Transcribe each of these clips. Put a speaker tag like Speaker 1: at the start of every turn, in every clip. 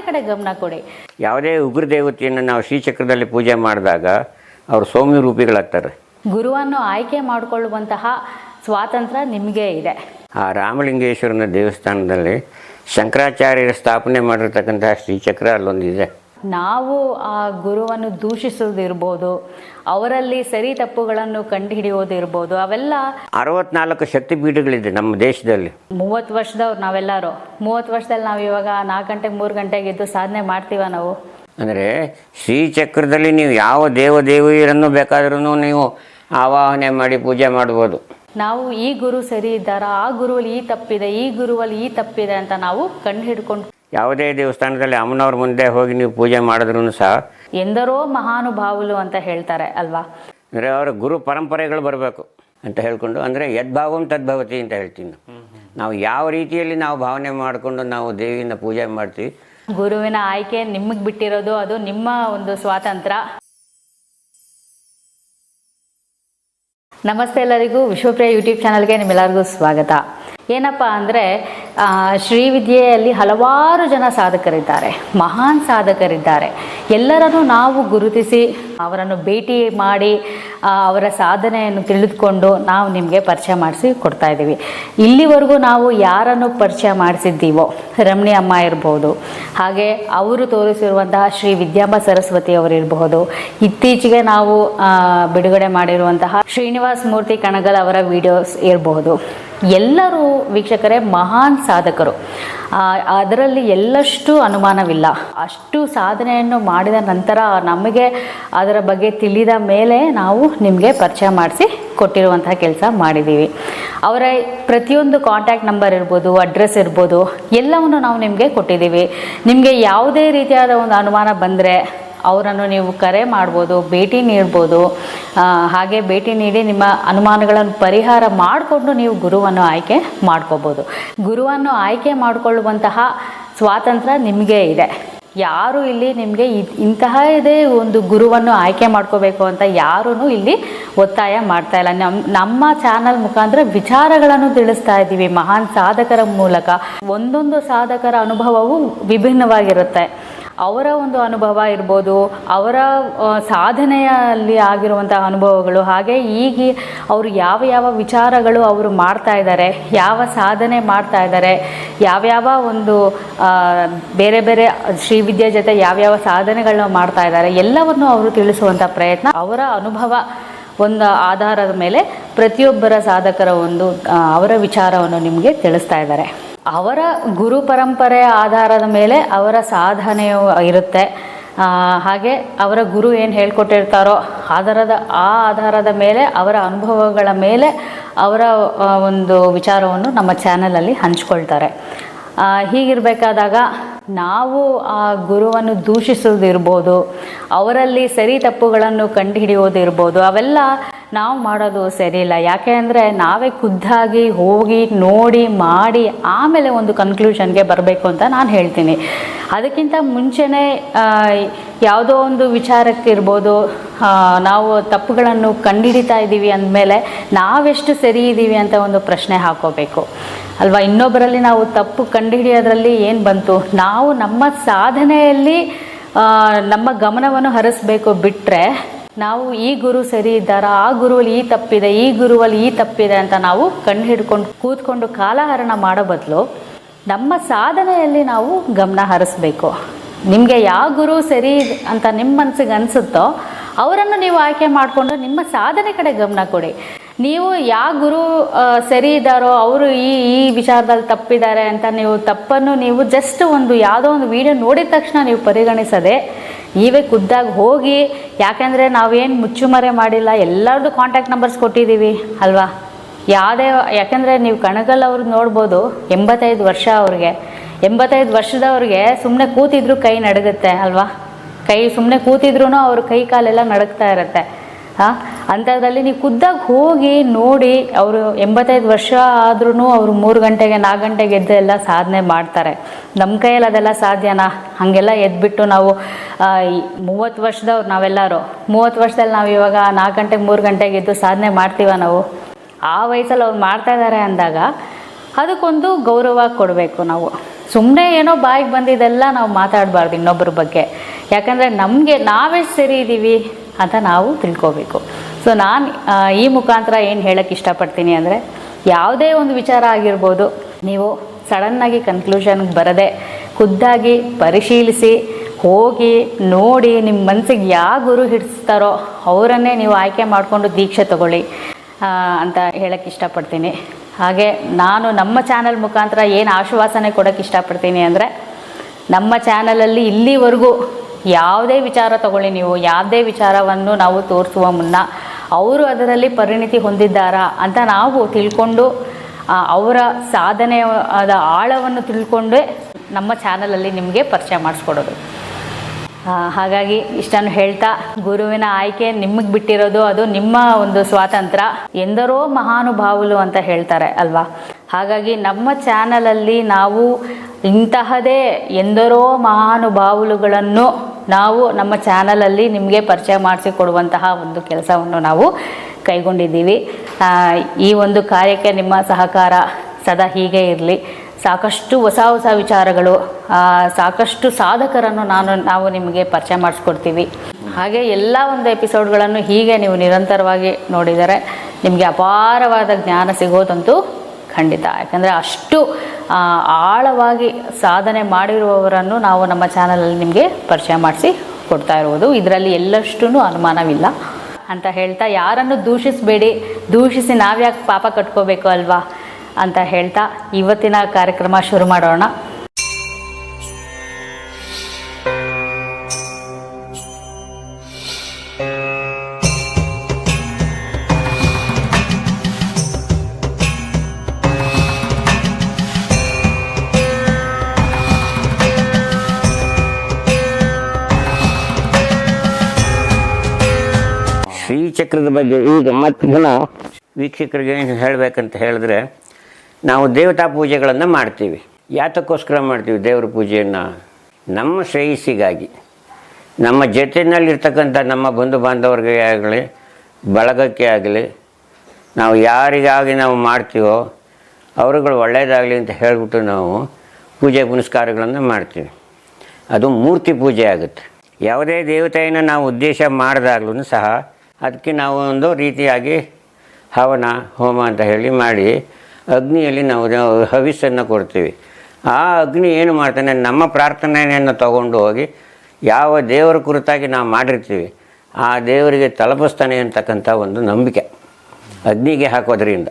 Speaker 1: ಸಾಧನೆ ಕಡೆ ಗಮನ ಕೊಡಿ.
Speaker 2: ಯಾವುದೇ ಉಗ್ರ ದೇವತೆಯನ್ನು ನಾವು ಶ್ರೀಚಕ್ರದಲ್ಲಿ ಪೂಜೆ ಮಾಡಿದಾಗ ಅವರು ಸೌಮ್ಯ ರೂಪಿಗಳಾಗ್ತಾರೆ.
Speaker 1: ಗುರುವನ್ನು ಆಯ್ಕೆ ಮಾಡಿಕೊಳ್ಳುವಂತಹ ಸ್ವಾತಂತ್ರ್ಯ ನಿಮಗೆ ಇದೆ.
Speaker 2: ಆ ರಾಮಲಿಂಗೇಶ್ವರನ ದೇವಸ್ಥಾನದಲ್ಲಿ ಶಂಕರಾಚಾರ್ಯರು ಸ್ಥಾಪನೆ ಮಾಡಿರ್ತಕ್ಕಂತಹ ಶ್ರೀಚಕ್ರ ಅಲ್ಲೊಂದಿದೆ.
Speaker 1: ನಾವು ಆ ಗುರುವನ್ನು ದೂಷಿಸೋದಿರ್ಬೋದು. ಅವರಲ್ಲಿ ಸರಿ ತಪ್ಪುಗಳನ್ನು ಕಂಡುಹಿಡಿಯೋದಿರ್ಬೋದು ಅವೆಲ್ಲ
Speaker 2: ಅರವತ್ನಾಲ್ಕು ಶಕ್ತಿಪೀಠಗಳಿದೆ ನಮ್ಮ ದೇಶದಲ್ಲಿ.
Speaker 1: ಮೂವತ್ತು ವರ್ಷದವ್ರು ನಾವೆಲ್ಲರೂ. ಮೂವತ್ತು ವರ್ಷದಲ್ಲಿ ನಾವು ಇವಾಗ ನಾಲ್ಕು ಗಂಟೆಗೆ ಮೂರು ಗಂಟೆಗೆ ಇದ್ದು ಸಾಧನೆ ಮಾಡ್ತೀವ ನಾವು?
Speaker 2: ಅಂದರೆ ಶ್ರೀಚಕ್ರದಲ್ಲಿ ನೀವು ಯಾವ ದೇವ ದೇವಿಯರನ್ನು ಬೇಕಾದ್ರೂ ನೀವು ಆವಾಹನೆ ಮಾಡಿ ಪೂಜೆ ಮಾಡ್ಬೋದು.
Speaker 1: ನಾವು ಈ ಗುರು ಸರಿ ಇದ್ದಾರಾ? ಆ ಗುರುವಲ್ಲಿ ಈ ತಪ್ಪಿದೆ ಈ ಗುರುವಲ್ಲಿ ಈ ತಪ್ಪಿದೆ ಅಂತ ನಾವು ಕಂಡು ಹಿಡ್ಕೊಂಡು
Speaker 2: ಯಾವುದೇ ದೇವಸ್ಥಾನದಲ್ಲಿ ಅಮ್ಮನವ್ರ ಮುಂದೆ ಹೋಗಿ ನೀವು ಪೂಜೆ ಮಾಡಿದ್ರೂ ಸಹ.
Speaker 1: ಎಂದರೋ ಮಹಾನುಭಾವಲು ಅಂತ ಹೇಳ್ತಾರೆ ಅಲ್ವಾ?
Speaker 2: ಅಂದರೆ ಅವರ ಗುರು ಪರಂಪರೆಗಳು ಬರಬೇಕು ಅಂತ ಹೇಳ್ಕೊಂಡು ಅಂದರೆ ಯದ್ಭಾವಂ ತದ್ಭವತಿ ಅಂತ ಹೇಳ್ತೀನಿ ನಾವು. ಯಾವ ರೀತಿಯಲ್ಲಿ ನಾವು ಭಾವನೆ ಮಾಡಿಕೊಂಡು ನಾವು ದೇವಿಯನ್ನು ಪೂಜೆ ಮಾಡ್ತೀವಿ.
Speaker 1: ಗುರುವಿನ ಆಯ್ಕೆ ನಿಮಗೆ ಬಿಟ್ಟಿರೋದು ಅದು ನಿಮ್ಮ ಒಂದು ಸ್ವಾತಂತ್ರ್ಯ ನಮಸ್ತೆ ಎಲ್ಲರಿಗೂ ವಿಶ್ವಪ್ರಿಯ ಯೂಟ್ಯೂಬ್ ಚಾನಲ್ಗೆ ನಿಮ್ಮೆಲ್ಲರಿಗೂ ಸ್ವಾಗತ. ಏನಪ್ಪ ಅಂದರೆ ಶ್ರೀವಿದ್ಯೆಯಲ್ಲಿ ಹಲವಾರು ಜನ ಸಾಧಕರಿದ್ದಾರೆ. ಮಹಾನ್ ಸಾಧಕರಿದ್ದಾರೆ. ಎಲ್ಲರನ್ನು ನಾವು ಗುರುತಿಸಿ ಅವರನ್ನು ಭೇಟಿ ಮಾಡಿ ಅವರ ಸಾಧನೆಯನ್ನು ತಿಳಿದುಕೊಂಡು ನಾವು ನಿಮಗೆ ಪರಿಚಯ ಮಾಡಿಸಿ ಕೊಡ್ತಾ ಇದ್ದೀವಿ. ಇಲ್ಲಿವರೆಗೂ ನಾವು ಯಾರನ್ನು ಪರಿಚಯ ಮಾಡಿಸಿದ್ದೀವೋ, ರಮಣಿ ಅಮ್ಮ ಇರ್ಬೋದು, ಹಾಗೆ ಅವರು ತೋರಿಸಿರುವಂತಹ ಶ್ರೀ ವಿದ್ಯಾಂಬ ಸರಸ್ವತಿ ಅವರು ಇರಬಹುದು ಇತ್ತೀಚೆಗೆ ನಾವು ಬಿಡುಗಡೆ ಮಾಡಿರುವಂತಹ ಶ್ರೀನಿವಾಸ್ ಮೂರ್ತಿ ಕಣಗಲ್ ಅವರ ವಿಡಿಯೋಸ್ ಇರಬಹುದು ಎಲ್ಲರೂ ವೀಕ್ಷಕರೇ ಮಹಾನ್ ಸಾಧಕರು. ಅದರಲ್ಲಿ ಎಲ್ಲಷ್ಟು ಅನುಮಾನವಿಲ್ಲ. ಅಷ್ಟು ಸಾಧನೆಯನ್ನು ಮಾಡಿದ ನಂತರ ನಮಗೆ ಅದರ ಬಗ್ಗೆ ತಿಳಿದ ಮೇಲೆ ನಾವು ನಿಮಗೆ ಪರಿಚಯ ಮಾಡಿಸಿ ಕೊಟ್ಟಿರುವಂತಹ ಕೆಲಸ ಮಾಡಿದ್ದೀವಿ. ಅವರ ಪ್ರತಿಯೊಂದು ಕಾಂಟ್ಯಾಕ್ಟ್ ನಂಬರ್ ಇರ್ಬೋದು ಅಡ್ರೆಸ್ ಇರ್ಬೋದು, ಎಲ್ಲವನ್ನು ನಾವು ನಿಮಗೆ ಕೊಟ್ಟಿದ್ದೀವಿ. ನಿಮಗೆ ಯಾವುದೇ ರೀತಿಯಾದ ಒಂದು ಅನುಮಾನ ಬಂದರೆ ಅವರನ್ನು ನೀವು ಕರೆ ಮಾಡ್ಬೋದು, ಭೇಟಿ ನೀಡ್ಬೋದು. ಹಾಗೆ ಭೇಟಿ ನೀಡಿ ನಿಮ್ಮ ಅನುಮಾನಗಳನ್ನು ಪರಿಹಾರ ಮಾಡಿಕೊಂಡು ನೀವು ಗುರುವನ್ನು ಆಯ್ಕೆ ಮಾಡ್ಕೋಬೋದು. ಗುರುವನ್ನು ಆಯ್ಕೆ ಮಾಡಿಕೊಳ್ಳುವಂತಹ ಸ್ವಾತಂತ್ರ್ಯ ನಿಮಗೆ ಇದೆ. ಯಾರು ಇಲ್ಲಿ ನಿಮಗೆ ಇಂತಹ ಇದೇ ಒಂದು ಗುರುವನ್ನು ಆಯ್ಕೆ ಮಾಡ್ಕೋಬೇಕು ಅಂತ ಯಾರೂ ಇಲ್ಲಿ ಒತ್ತಾಯ ಮಾಡ್ತಾ ಇಲ್ಲ. ನಮ್ಮ ನಮ್ಮ ಚಾನಲ್ ಮುಖಾಂತರ ವಿಚಾರಗಳನ್ನು ತಿಳಿಸ್ತಾ ಇದ್ದೀವಿ. ಮಹಾನ್ ಸಾಧಕರ ಮೂಲಕ ಒಂದೊಂದು ಸಾಧಕರ ಅನುಭವವು ವಿಭಿನ್ನವಾಗಿರುತ್ತೆ. ಅವರ ಒಂದು ಅನುಭವ ಇರ್ಬೋದು, ಅವರ ಸಾಧನೆಯಲ್ಲಿ ಆಗಿರುವಂಥ ಅನುಭವಗಳು, ಹಾಗೆ ಈಗ ಅವರು ಯಾವ ಯಾವ ವಿಚಾರಗಳು ಅವರು ಮಾಡ್ತಾ ಇದ್ದಾರೆ ಯಾವ ಸಾಧನೆ ಮಾಡ್ತಾ ಇದ್ದಾರೆ ಯಾವ್ಯಾವ ಒಂದು ಬೇರೆ ಬೇರೆ ಶ್ರೀವಿದ್ಯೆ ಜೊತೆ ಯಾವ್ಯಾವ ಸಾಧನೆಗಳನ್ನ ಮಾಡ್ತಾ ಇದ್ದಾರೆ ಎಲ್ಲವನ್ನು ಅವರು ತಿಳಿಸುವಂಥ ಪ್ರಯತ್ನ, ಅವರ ಅನುಭವ ಒಂದು ಆಧಾರದ ಮೇಲೆ ಪ್ರತಿಯೊಬ್ಬರ ಸಾಧಕರ ಒಂದು ಅವರ ವಿಚಾರವನ್ನು ನಿಮಗೆ ತಿಳಿಸ್ತಾ ಇದ್ದಾರೆ ಅವರ ಗುರು ಪರಂಪರೆಯ ಆಧಾರದ ಮೇಲೆ ಅವರ ಸಾಧನೆಯು ಇರುತ್ತೆ. ಹಾಗೆ ಅವರ ಗುರು ಏನು ಹೇಳ್ಕೊಟ್ಟಿರ್ತಾರೋ ಆಧಾರದ, ಆ ಆಧಾರದ ಮೇಲೆ ಅವರ ಅನುಭವಗಳ ಮೇಲೆ ಅವರ ಒಂದು ವಿಚಾರವನ್ನು ನಮ್ಮ ಚಾನಲಲ್ಲಿ ಹಂಚ್ಕೊಳ್ತಾರೆ. ಹೀಗಿರಬೇಕಾದಾಗ ನಾವು ಆ ಗುರುವನ್ನು ದೂಷಿಸೋದಿರ್ಬೋದು ಅವರಲ್ಲಿ ಸರಿ ತಪ್ಪುಗಳನ್ನು ಕಂಡುಹಿಡಿಯೋದಿರ್ಬೋದು ಅವೆಲ್ಲ ನಾವು ಮಾಡೋದು ಸರಿಯಿಲ್ಲ. ಯಾಕೆ ಅಂದರೆ ನಾವೇ ಖುದ್ದಾಗಿ ಹೋಗಿ ನೋಡಿ, ಮಾಡಿ ಆಮೇಲೆ ಒಂದು ಕನ್ಕ್ಲೂಷನ್ಗೆ ಬರಬೇಕು ಅಂತ ನಾನು ಹೇಳ್ತೀನಿ. ಅದಕ್ಕಿಂತ ಮುಂಚೆನೇ ಯಾವುದೋ ಒಂದು ವಿಚಾರಕ್ಕಿರ್ಬೋದು ನಾವು ತಪ್ಪುಗಳನ್ನು ಕಂಡುಹಿಡಿತಾ ಇದ್ದೀವಿ ಅಂದಮೇಲೆ ನಾವೆಷ್ಟು ಸರಿ ಇದ್ದೀವಿ ಅಂತ ಒಂದು ಪ್ರಶ್ನೆ ಹಾಕೋಬೇಕು. ಅಲ್ವಾ? ಇನ್ನೊಬ್ಬರಲ್ಲಿ ನಾವು ತಪ್ಪು ಕಂಡುಹಿಡಿಯೋದ್ರಲ್ಲಿ ಏನು ಬಂತು? ನಾವು ನಮ್ಮ ಸಾಧನೆಯಲ್ಲಿ ನಮ್ಮ ಗಮನವನ್ನು ಹರಿಸ್ಬೇಕು ಬಿಟ್ಟರೆ ನಾವು ಈ ಗುರು ಸರಿ ಇದ್ದಾರಾ? ಆ ಗುರುವಲ್ಲಿ ಈ ತಪ್ಪಿದೆ, ಈ ಗುರುವಲ್ಲಿ ಈ ತಪ್ಪಿದೆ ಅಂತ ನಾವು ಕಣ್ಣು ಹಿಡ್ಕೊಂಡು ಕೂತ್ಕೊಂಡು ಕಾಲಹರಣ ಮಾಡೋ ಬದಲು ನಮ್ಮ ಸಾಧನೆಯಲ್ಲಿ ನಾವು ಗಮನ ಹರಿಸ್ಬೇಕು. ನಿಮಗೆ ಯಾವ ಗುರು ಸರಿ ಅಂತ ನಿಮ್ಮ ಮನಸ್ಸಿಗೆ ಅನಿಸುತ್ತೋ, ಅವರನ್ನು ನೀವು ಆಯ್ಕೆ ಮಾಡಿಕೊಂಡು ನಿಮ್ಮ ಸಾಧನೆ ಕಡೆ ಗಮನ ಕೊಡಿ. ನೀವು ಯಾವ ಗುರು ಸರಿ ಇದ್ದಾರೋ, ಅವರು ಈ ಈ ವಿಚಾರದಲ್ಲಿ ತಪ್ಪಿದ್ದಾರೆ ಅಂತ ನೀವು ತಪ್ಪನ್ನು ನೀವು ಜಸ್ಟ್ ಒಂದು ಯಾವುದೋ ಒಂದು ವಿಡಿಯೋ ನೋಡಿದ ತಕ್ಷಣ ನೀವು ಪರಿಗಣಿಸದೆ ನೀವೇ ಖುದ್ದಾಗಿ ಹೋಗಿ, ಯಾಕೆಂದರೆ ನಾವೇನು ಮುಚ್ಚುಮರೆ ಮಾಡಿಲ್ಲ ಎಲ್ಲರದ್ದು ಕಾಂಟ್ಯಾಕ್ಟ್ ನಂಬರ್ಸ್ ಕೊಟ್ಟಿದ್ದೀವಿ, ಅಲ್ವಾ? ಯಾವುದೇ, ಯಾಕೆಂದರೆ ನೀವು ಕಣಗಲ್ ಅವ್ರು ನೋಡ್ಬೋದು, ಎಂಬತ್ತೈದು ವರ್ಷ ಅವ್ರಿಗೆ. ಎಂಬತ್ತೈದು ವರ್ಷದವ್ರಿಗೆ ಸುಮ್ಮನೆ ಕೂತಿದ್ರು ಕೈ ನಡಗುತ್ತೆ, ಅಲ್ವಾ? ಕೈ ಸುಮ್ಮನೆ ಕೂತಿದ್ರು ಅವ್ರ ಕೈ ಕಾಲೆಲ್ಲ ನಡಗ್ತಾ ಇರುತ್ತೆ. ಹಾಂ? ಅಂಥದ್ರಲ್ಲಿ ನೀವು ಖುದ್ದಾಗಿ ಹೋಗಿ ನೋಡಿ ಅವರು ಎಂಬತ್ತೈದು ವರ್ಷ ಆದ್ರೂ ಅವರು ಮೂರು ಗಂಟೆಗೆ, ನಾಲ್ಕು ಗಂಟೆಗೆ ಎದ್ದು ಎಲ್ಲ ಸಾಧನೆ ಮಾಡ್ತಾರೆ. ನಮ್ಮ ಕೈಯಲ್ಲಿ ಅದೆಲ್ಲ ಸಾಧ್ಯನಾ? ಹಾಗೆಲ್ಲ ಎದ್ಬಿಟ್ಟು ನಾವು ಮೂವತ್ತು ವರ್ಷದವ್ರು ನಾವೆಲ್ಲರೂ. ಮೂವತ್ತು ವರ್ಷದಲ್ಲಿ ನಾವು ಇವಾಗ ನಾಲ್ಕು ಗಂಟೆಗೆ, ಮೂರು ಗಂಟೆಗೆ ಎದ್ದು ಸಾಧನೆ ಮಾಡ್ತೀವ ನಾವು? ಆ ವಯಸ್ಸಲ್ಲಿ ಅವ್ರು ಮಾಡ್ತಾ ಇದ್ದಾರೆ ಅಂದಾಗ ಅದಕ್ಕೊಂದು ಗೌರವ ಕೊಡಬೇಕು ನಾವು. ಸುಮ್ಮನೆ ಏನೋ ಬಾಯಿಗೆ ಬಂದಿದ್ದೆಲ್ಲ ನಾವು ಮಾತಾಡಬಾರ್ದು ಇನ್ನೊಬ್ಬರ ಬಗ್ಗೆ. ಯಾಕಂದರೆ ನಮಗೆ ನಾವೇ ಸರಿ ಇದ್ದೀವಿ ಅಂತ ನಾವು ತಿಳ್ಕೋಬೇಕು. ಸೊ ನಾನು ಈ ಮುಖಾಂತರ ಏನು ಹೇಳಕ್ಕೆ ಇಷ್ಟಪಡ್ತೀನಿ ಅಂದರೆ ಯಾವುದೇ ಒಂದು ವಿಚಾರ ಆಗಿರ್ಬೋದು, ನೀವು ಸಡನ್ನಾಗಿ ಕನ್ಕ್ಲೂಷನ್ಗೆ ಬರದೆ ಖುದ್ದಾಗಿ ಪರಿಶೀಲಿಸಿ, ಹೋಗಿ ನೋಡಿ ನಿಮ್ಮ ಮನಸ್ಸಿಗೆ ಯಾವ ಗುರು ಹಿಡಿಸ್ತಾರೋ ಅವರನ್ನೇ ನೀವು ಆಯ್ಕೆ ಮಾಡಿಕೊಂಡು ದೀಕ್ಷೆ ತಗೊಳ್ಳಿ ಅಂತ ಹೇಳಕ್ಕೆ ಇಷ್ಟಪಡ್ತೀನಿ. ಹಾಗೆ ನಾನು ನಮ್ಮ ಚಾನಲ್ ಮುಖಾಂತರ ಏನು ಆಶ್ವಾಸನೆ ಕೊಡೋಕ್ಕೆ ಇಷ್ಟಪಡ್ತೀನಿ ಅಂದರೆ ನಮ್ಮ ಚಾನಲಲ್ಲಿ ಇಲ್ಲಿವರೆಗೂ ಯಾವುದೇ ವಿಚಾರ ತಗೊಳ್ಳಿ, ನೀವು ಯಾವುದೇ ವಿಚಾರವನ್ನು ನಾವು ತೋರಿಸುವ ಮುನ್ನ ಅವರು ಅದರಲ್ಲಿ ಪರಿಣಿತಿ ಹೊಂದಿದ್ದಾರಾ ಅಂತ ನಾವು ತಿಳ್ಕೊಂಡು ಅವರ ಸಾಧನೆಯ ಅದ ಆಳವನ್ನು ತಿಳ್ಕೊಂಡೇ ನಮ್ಮ ಚಾನಲಲ್ಲಿ ನಿಮಗೆ ಪರಿಚಯ ಮಾಡಿಸ್ಕೊಡೋದು. ಹಾಗಾಗಿ ಇಷ್ಟನ್ನು ಹೇಳ್ತಾ ಗುರುವಿನ ಆಯ್ಕೆ ನಿಮಗೆ ಬಿಟ್ಟಿರೋದು, ಅದು ನಿಮ್ಮ ಒಂದು ಸ್ವಾತಂತ್ರ್ಯ ಎಂದರೋ ಮಹಾನುಭಾವಲು ಅಂತ ಹೇಳ್ತಾರೆ, ಅಲ್ವಾ? ಹಾಗಾಗಿ ನಮ್ಮ ಚಾನಲಲ್ಲಿ ನಾವು ಇಂತಹದೇ ಎಂದರೋ ಮಹಾನುಭಾವುಗಳನ್ನು ನಾವು ನಮ್ಮ ಚಾನಲಲ್ಲಿ ನಿಮಗೆ ಪರಿಚಯ ಮಾಡಿಸಿಕೊಡುವಂತಹ ಒಂದು ಕೆಲಸವನ್ನು ನಾವು ಕೈಗೊಂಡಿದ್ದೀವಿ. ಈ ಒಂದು ಕಾರ್ಯಕ್ಕೆ ನಿಮ್ಮ ಸಹಕಾರ ಸದಾ ಹೀಗೆ ಇರಲಿ. ಸಾಕಷ್ಟು ಹೊಸ ಹೊಸ ವಿಚಾರಗಳು ಸಾಕಷ್ಟು ಸಾಧಕರನ್ನು ನಾನು, ನಾವು ನಿಮಗೆ ಪರಿಚಯ ಮಾಡಿಸ್ಕೊಡ್ತೀವಿ. ಹಾಗೆ ಎಲ್ಲ ಒಂದು ಎಪಿಸೋಡ್ಗಳನ್ನು ಹೀಗೆ ನೀವು ನಿರಂತರವಾಗಿ ನೋಡಿದರೆ ನಿಮಗೆ ಅಪಾರವಾದ ಜ್ಞಾನ ಸಿಗೋದಂತೂ ಖಂಡಿತ. ಯಾಕಂದರೆ ಅಷ್ಟು ಆಳವಾಗಿ ಸಾಧನೆ ಮಾಡಿರುವವರನ್ನು ನಾವು ನಮ್ಮ ಚಾನಲಲ್ಲಿ ನಿಮಗೆ ಪರಿಚಯ ಮಾಡಿಸಿ ಕೊಡ್ತಾ ಇರುವುದು. ಇದರಲ್ಲಿ ಎಲ್ಲಷ್ಟು ಅನುಮಾನವಿಲ್ಲ. ಅಂತ ಹೇಳ್ತಾ, ಯಾರನ್ನು ದೂಷಿಸಬೇಡಿ, ದೂಷಿಸಿ ನಾವ್ಯಾಕೆ ಪಾಪ ಕಟ್ಕೋಬೇಕು ಅಲ್ವಾ? ಅಂತ ಹೇಳ್ತಾ, ಇವತ್ತಿನ ಕಾರ್ಯಕ್ರಮ ಶುರು ಮಾಡೋಣ.
Speaker 2: ಶ್ರೀಚಕ್ರದ ಬಗ್ಗೆ ಈಗ ಮತ್ತೆ ಪುನಃ ವೀಕ್ಷಕರಿಗೆ ಹೇಳಬೇಕಂತ ಹೇಳಿದ್ರೆ, ನಾವು ದೇವತಾ ಪೂಜೆಗಳನ್ನು ಮಾಡ್ತೀವಿ. ಯಾತಕ್ಕೋಸ್ಕರ ಮಾಡ್ತೀವಿ ದೇವರ ಪೂಜೆಯನ್ನು? ನಮ್ಮ ಶ್ರೇಯಸ್ಸಿಗಾಗಿ. ನಮ್ಮ ಜೊತೆಯಲ್ಲಿರ್ತಕ್ಕಂಥ ನಮ್ಮ ಬಂಧು ಬಾಂಧವರಿಗೆ ಆಗಲಿ, ಬಳಗಕ್ಕೆ ಆಗಲಿ, ನಾವು ಯಾರಿಗಾಗಿ ನಾವು ಮಾಡ್ತೀವೋ ಅವರುಗಳು ಒಳ್ಳೆಯದಾಗಲಿ ಅಂತ ಹೇಳಿಬಿಟ್ಟು ನಾವು ಪೂಜೆ ಪುನಸ್ಕಾರಗಳನ್ನು ಮಾಡ್ತೀವಿ. ಅದು ಮೂರ್ತಿ ಪೂಜೆ ಆಗುತ್ತೆ. ಯಾವುದೇ ದೇವತೆಯನ್ನು ನಾವು ಉದ್ದೇಶ ಮಾಡಿದಾಗ್ಲೂ ಸಹ ಅದಕ್ಕೆ ನಾವು ಒಂದು ರೀತಿಯಾಗಿ ಹವನ, ಹೋಮ ಅಂತ ಹೇಳಿ ಮಾಡಿ ಅಗ್ನಿಯಲ್ಲಿ ನಾವು ಹವಿಸ್ಸನ್ನು ಕೊಡ್ತೀವಿ. ಆ ಅಗ್ನಿ ಏನು ಮಾಡ್ತಾನೆ, ನಮ್ಮ ಪ್ರಾರ್ಥನೆಯನ್ನು ತಗೊಂಡು ಹೋಗಿ ಯಾವ ದೇವರ ಕುರಿತಾಗಿ ನಾವು ಮಾಡಿರ್ತೀವಿ, ಆ ದೇವರಿಗೆ ತಲುಪಿಸ್ತಾನೆ ಅಂತಕ್ಕಂಥ ಒಂದು ನಂಬಿಕೆ ಅಗ್ನಿಗೆ ಹಾಕೋದ್ರಿಂದ.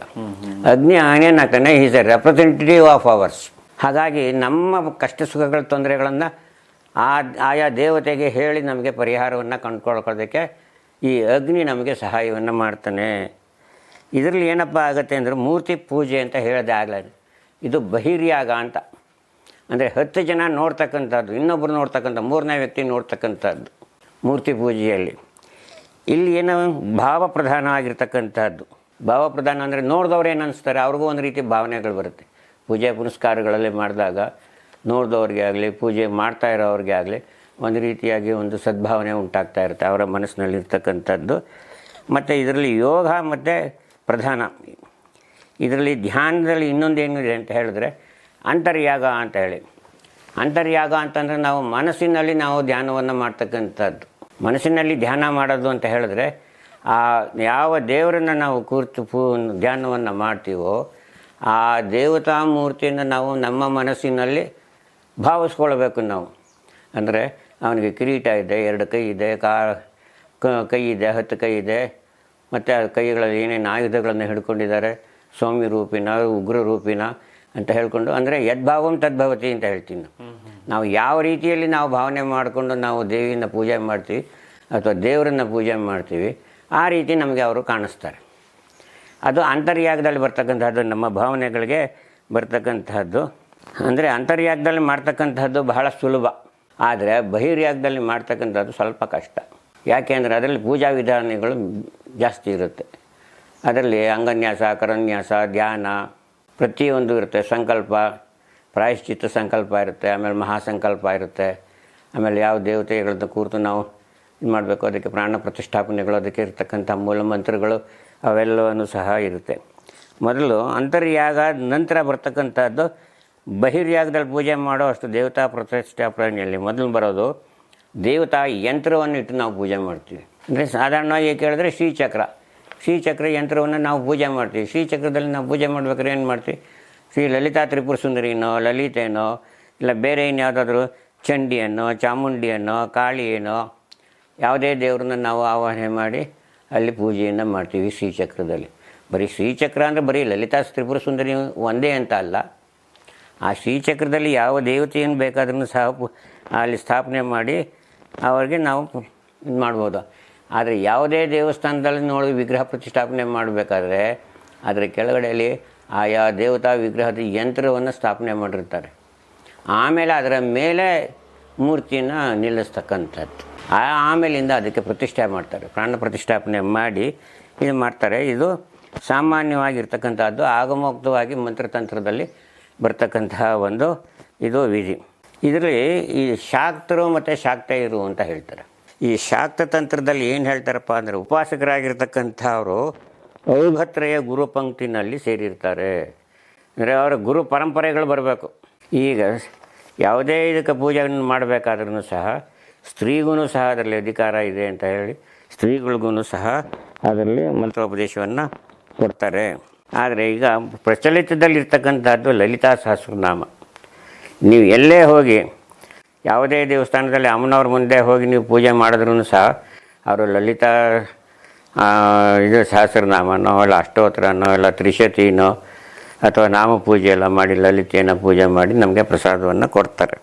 Speaker 2: Agni ಏನಾಗ್ತಾನೆ is a representative of ours ಹಾಗಾಗಿ ನಮ್ಮ ಕಷ್ಟ ಸುಖಗಳ ತೊಂದರೆಗಳನ್ನು ಆ, ಆಯಾ ದೇವತೆಗೆ ಹೇಳಿ ನಮಗೆ ಪರಿಹಾರವನ್ನು ಕಂಡುಕೊಳ್ಕೊಳ್ಳೋದಕ್ಕೆ ಈ ಅಗ್ನಿ ನಮಗೆ ಸಹಾಯವನ್ನು ಮಾಡ್ತಾನೆ. ಇದರಲ್ಲಿ ಏನಪ್ಪ ಆಗುತ್ತೆ ಅಂದರೆ ಮೂರ್ತಿ ಪೂಜೆ ಅಂತ ಹೇಳಿದೆ ಆಗಲ್ಲ ಇದು ಬಹಿರ್ಯಾಗ ಅಂತ. ಅಂದರೆ ಹತ್ತು ಜನ ನೋಡ್ತಕ್ಕಂಥದ್ದು ಇನ್ನೊಬ್ಬರು ನೋಡ್ತಕ್ಕಂಥ, ಮೂರನೇ ವ್ಯಕ್ತಿ ನೋಡ್ತಕ್ಕಂಥದ್ದು ಮೂರ್ತಿ ಪೂಜೆಯಲ್ಲಿ. ಇಲ್ಲಿ ಏನೋ ಭಾವ ಪ್ರಧಾನ ಆಗಿರ್ತಕ್ಕಂಥದ್ದು. ಭಾವ ಪ್ರಧಾನ ಅಂದರೆ ನೋಡಿದವ್ರು ಏನು ಅನಿಸ್ತಾರೆ? ಅವ್ರಿಗೂ ಒಂದು ರೀತಿ ಭಾವನೆಗಳು ಬರುತ್ತೆ. ಪೂಜೆ ಪುನಸ್ಕಾರಗಳಲ್ಲಿ ಮಾಡಿದಾಗ ನೋಡಿದವ್ರಿಗೆ ಆಗಲಿ, ಪೂಜೆ ಮಾಡ್ತಾ ಇರೋವ್ರಿಗೆ ಆಗಲಿ ಒಂದು ರೀತಿಯಾಗಿ ಒಂದು ಸದ್ಭಾವನೆ ಉಂಟಾಗ್ತಾ ಇರುತ್ತೆ, ಅವರ ಮನಸ್ಸಿನಲ್ಲಿರ್ತಕ್ಕಂಥದ್ದು. ಮತ್ತು ಇದರಲ್ಲಿ ಯೋಗ ಮತ್ತು ಪ್ರಧಾನ. ಇದರಲ್ಲಿ ಧ್ಯಾನದಲ್ಲಿ ಇನ್ನೊಂದೇನಿದೆ ಅಂತ ಹೇಳಿದ್ರೆ, ಅಂತರ್ಯಾಗ ಅಂತ ಹೇಳಿ. ಅಂತರ್ಯಾಗ ಅಂತಂದರೆ ನಾವು ಮನಸ್ಸಿನಲ್ಲಿ ನಾವು ಧ್ಯಾನವನ್ನು ಮಾಡ್ತಕ್ಕಂಥದ್ದು. ಮನಸ್ಸಿನಲ್ಲಿ ಧ್ಯಾನ ಮಾಡೋದು ಅಂತ ಹೇಳಿದ್ರೆ, ಆ ಯಾವ ದೇವರನ್ನು ನಾವು ಕೂರ್ತು ಪೂ ಧ್ಯಾನವನ್ನು ಮಾಡ್ತೀವೋ, ಆ ದೇವತಾ ಮೂರ್ತಿಯನ್ನು ನಾವು ನಮ್ಮ ಮನಸ್ಸಿನಲ್ಲಿ ಭಾವಿಸ್ಕೊಳ್ಬೇಕು ನಾವು. ಅಂದರೆ ಅವನಿಗೆ ಕಿರೀಟ ಇದೆ, ಎರಡು ಕೈ ಇದೆ, ಕಾ, ಕ- ಇದೆ, ಹತ್ತು ಕೈ ಇದೆ, ಮತ್ತು ಆ ಕೈಗಳಲ್ಲಿ ಏನೇನು ಆಯುಧಗಳನ್ನು ಹಿಡ್ಕೊಂಡಿದ್ದಾರೆ, ಸ್ವಾಮಿ ರೂಪಿನ, ಉಗ್ರ ರೂಪಿನ ಅಂತ ಹೇಳ್ಕೊಂಡು, ಅಂದರೆ ಯದ್ಭಾವಂ ತದ್ಭವತಿ ಅಂತ ಹೇಳ್ತೀನಿ ನಾವು. ಯಾವ ರೀತಿಯಲ್ಲಿ ನಾವು ಭಾವನೆ ಮಾಡಿಕೊಂಡು ನಾವು ದೇವಿಯನ್ನು ಪೂಜೆ ಮಾಡ್ತೀವಿ ಅಥವಾ ದೇವರನ್ನು ಪೂಜೆ ಮಾಡ್ತೀವಿ, ಆ ರೀತಿ ನಮಗೆ ಅವರು ಕಾಣಿಸ್ತಾರೆ. ಅದು ಅಂತರ್ಯಾಗದಲ್ಲಿ ಬರ್ತಕ್ಕಂಥದ್ದು ನಮ್ಮ ಭಾವನೆಗಳಿಗೆ ಬರ್ತಕ್ಕಂತಹದ್ದು. ಅಂದರೆ ಅಂತರ್ಯಾಗದಲ್ಲಿ ಮಾಡ್ತಕ್ಕಂಥದ್ದು ಬಹಳ ಸುಲಭ. ಆದರೆ ಬಹಿರ್ಯಾಗದಲ್ಲಿ ಮಾಡ್ತಕ್ಕಂಥದ್ದು ಸ್ವಲ್ಪ ಕಷ್ಟ. ಯಾಕೆಂದರೆ ಅದರಲ್ಲಿ ಪೂಜಾ ವಿಧಾನಗಳು ಜಾಸ್ತಿ ಇರುತ್ತೆ. ಅದರಲ್ಲಿ ಅಂಗನ್ಯಾಸ ಕರನ್ಯಾಸ ಧ್ಯಾನ ಪ್ರತಿಯೊಂದು ಇರುತ್ತೆ. ಸಂಕಲ್ಪ, ಪ್ರಾಯಶ್ಚಿತ್ತ ಸಂಕಲ್ಪ ಇರುತ್ತೆ, ಆಮೇಲೆ ಮಹಾಸಂಕಲ್ಪ ಇರುತ್ತೆ. ಆಮೇಲೆ ಯಾವ ದೇವತೆಗಳನ್ನ ಕೂರ್ತು ನಾವು ಇದು ಮಾಡಬೇಕು, ಅದಕ್ಕೆ ಪ್ರಾಣ ಪ್ರತಿಷ್ಠಾಪನೆಗಳು, ಅದಕ್ಕೆ ಇರತಕ್ಕಂಥ ಮೂಲ ಮಂತ್ರಗಳು ಅವೆಲ್ಲವೂ ಸಹ ಇರುತ್ತೆ. ಮೊದಲು ಅಂತರ್ಯಾಗ ನಂತರ ಬರ್ತಕ್ಕಂಥದ್ದು ಬಹಿರ್ಯಾಗದಲ್ಲಿ ಪೂಜೆ ಮಾಡೋ ಅಷ್ಟು ದೇವತಾ ಪ್ರತಿಷ್ಠಾಪನೆಯಲ್ಲಿ ಮೊದಲು ಬರೋದು ದೇವತಾ ಯಂತ್ರವನ್ನು ಇಟ್ಟು ನಾವು ಪೂಜೆ ಮಾಡ್ತೀವಿ. ಅಂದರೆ ಸಾಧಾರಣವಾಗಿ ಕೇಳಿದ್ರೆ ಶ್ರೀಚಕ್ರ. ಶ್ರೀಚಕ್ರ ಯಂತ್ರವನ್ನು ನಾವು ಪೂಜೆ ಮಾಡ್ತೀವಿ. ಶ್ರೀಚಕ್ರದಲ್ಲಿ ನಾವು ಪೂಜೆ ಮಾಡ್ಬೇಕಾದ್ರೆ ಏನು ಮಾಡ್ತೀವಿ? ಶ್ರೀ ಲಲಿತಾ ತ್ರಿಪುರ ಸುಂದರಿನೋ ಲಲಿತೆನೋ, ಇಲ್ಲ ಬೇರೆ ಇನ್ಯಾವುದಾದ್ರೂ ಚಂಡಿಯನ್ನೋ ಚಾಮುಂಡಿಯನ್ನೋ ಕಾಳಿಯೇನೋ, ಯಾವುದೇ ದೇವ್ರನ್ನ ನಾವು ಆವಾಹನೆ ಮಾಡಿ ಅಲ್ಲಿ ಪೂಜೆಯನ್ನು ಮಾಡ್ತೀವಿ ಶ್ರೀಚಕ್ರದಲ್ಲಿ. ಬರೀ ಶ್ರೀಚಕ್ರ ಅಂದರೆ ಬರೀ ಲಲಿತಾ ತ್ರಿಪುರ ಸುಂದರಿ ಒಂದೇ ಅಂತ ಅಲ್ಲ. ಆ ಶ್ರೀಚಕ್ರದಲ್ಲಿ ಯಾವ ದೇವತೆಯನ್ನು ಬೇಕಾದ್ರೂ ಸಹ ಅಲ್ಲಿ ಸ್ಥಾಪನೆ ಮಾಡಿ ಅವರಿಗೆ ನಾವು ಇದು ಮಾಡ್ಬೋದು. ಆದರೆ ಯಾವುದೇ ದೇವಸ್ಥಾನದಲ್ಲಿ ನೋಡಿ ವಿಗ್ರಹ ಪ್ರತಿಷ್ಠಾಪನೆ ಮಾಡಬೇಕಾದ್ರೆ ಅದರ ಕೆಳಗಡೆಯಲ್ಲಿ ಆಯಾ ದೇವತಾ ವಿಗ್ರಹದ ಯಂತ್ರವನ್ನು ಸ್ಥಾಪನೆ ಮಾಡಿರ್ತಾರೆ. ಆಮೇಲೆ ಅದರ ಮೇಲೆ ಮೂರ್ತಿಯನ್ನು ನಿಲ್ಲಿಸ್ತಕ್ಕಂಥದ್ದು. ಆಮೇಲಿಂದ ಅದಕ್ಕೆ ಪ್ರತಿಷ್ಠೆ ಮಾಡ್ತಾರೆ. ಪ್ರಾಣ ಪ್ರತಿಷ್ಠಾಪನೆ ಮಾಡಿ ಇದು ಮಾಡ್ತಾರೆ. ಇದು ಸಾಮಾನ್ಯವಾಗಿರ್ತಕ್ಕಂಥದ್ದು, ಆಗಮೋಕ್ತವಾಗಿ ಮಂತ್ರತಂತ್ರದಲ್ಲಿ ಬರ್ತಕ್ಕಂತಹ ಒಂದು ಇದು ವಿಧಿ. ಇದರಲ್ಲಿ ಈ ಶಾಕ್ತರು ಮತ್ತು ಶಾಕ್ತಯರು ಅಂತ ಹೇಳ್ತಾರೆ. ಈ ಶಾಕ್ತ ತಂತ್ರದಲ್ಲಿ ಏನು ಹೇಳ್ತಾರಪ್ಪ ಅಂದರೆ ಉಪಾಸಕರಾಗಿರ್ತಕ್ಕಂಥವರು ಔಘತ್ರಯ ಗುರು ಪಂಕ್ತಿನಲ್ಲಿ ಸೇರಿರ್ತಾರೆ. ಅಂದರೆ ಅವರ ಗುರು ಪರಂಪರೆಗಳು ಬರಬೇಕು. ಈಗ ಯಾವುದೇ ಇದಕ್ಕೆ ಪೂಜೆಯನ್ನು ಮಾಡಬೇಕಾದ್ರೂ ಸಹ ಸ್ತ್ರೀಗೂ ಸಹ ಅದರಲ್ಲಿ ಅಧಿಕಾರ ಇದೆ ಅಂತ ಹೇಳಿ ಸ್ತ್ರೀಗಳಿಗೂ ಸಹ ಅದರಲ್ಲಿ ಮಂತ್ರೋಪದೇಶವನ್ನು ಕೊಡ್ತಾರೆ. ಆದರೆ ಈಗ ಪ್ರಚಲಿತದಲ್ಲಿರ್ತಕ್ಕಂಥದ್ದು ಲಲಿತಾ ಸಹಸ್ರನಾಮ. ನೀವು ಎಲ್ಲೇ ಹೋಗಿ ಯಾವುದೇ ದೇವಸ್ಥಾನದಲ್ಲಿ ಅಮ್ಮನವ್ರ ಮುಂದೆ ಹೋಗಿ ನೀವು ಪೂಜೆ ಮಾಡಿದ್ರೂ ಸಹ ಅವರು ಲಲಿತಾ ಇದು ಸಹಸ್ರನಾಮನೋ ಇಲ್ಲ ಅಷ್ಟೋತ್ರನೋ ಇಲ್ಲ ತ್ರಿಶತಿನೋ ಅಥವಾ ನಾಮ ಪೂಜೆ ಎಲ್ಲ ಮಾಡಿ ಲಲಿತೆಯನ್ನು ಪೂಜೆ ಮಾಡಿ ನಮಗೆ ಪ್ರಸಾದವನ್ನು ಕೊಡ್ತಾರೆ.